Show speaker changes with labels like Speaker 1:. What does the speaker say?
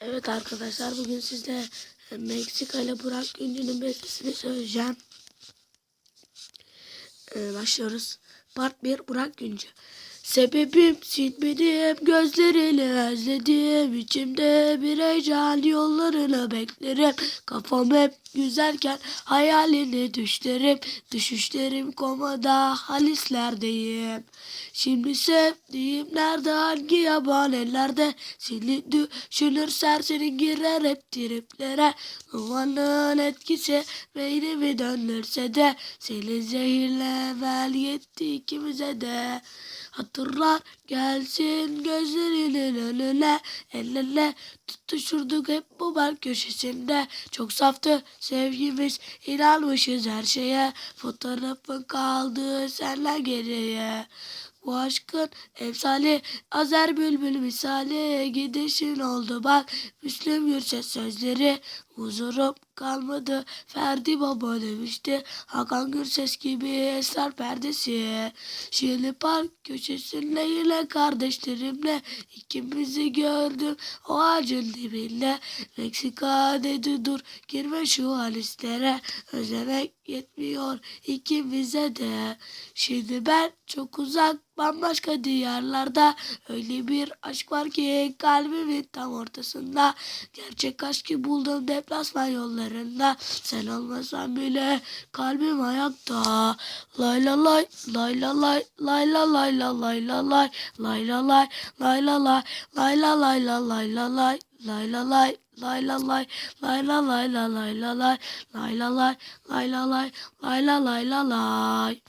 Speaker 1: Evet arkadaşlar bugün sizde Meksika ile Burak Güncü'nün bestesini söyleyeceğim. Ee, başlıyoruz. Part 1 Burak Güncü. Sebebimsin benim gözlerini özledim. İçimde bir heyecan yollarını beklerim. Kafam hep güzelken hayalini düşlerim. Düşüşlerim komada halislerdeyim. Şimdi sevdiğim nerede hangi yaban ellerde? Seni düşünür serseri girer hep triplere. Dumanın etkisi beynimi döndürse de Seni zehirle vel yetti ikimize de Hatırlar gelsin gözlerinin önüne El tutuşurduk hep bu bar köşesinde. Çok saftı sevgimiz inanmışız her şeye. Fotoğrafın kaldı senle geriye. Bu aşkın emsali Azer bülbül misali. Gidişin oldu bak Müslüm Gürses sözleri. Huzurum kalmadı. Ferdi Baba demişti. Hakan Gürses gibi esrar perdesi. Şili Park köşesinde yine kardeşlerimle ikimizi gördüm. O ağacın dibinde Meksika dedi dur girme şu halislere. Özlemek yetmiyor ikimize de. Şimdi ben çok uzak bambaşka diyarlarda Öyle bir aşk var ki kalbimin tam ortasında. Gerçek aşkı buldum deplasman yollarında Sen olmasan bile kalbim ayakta Lay la lay lay la lay lay la lay la lay la lay lay la lay lay la lay lay la lay la lay la lay lay la lay lay la lay lay la lay la lay la lay lay la lay lay la lay lay la lay la lay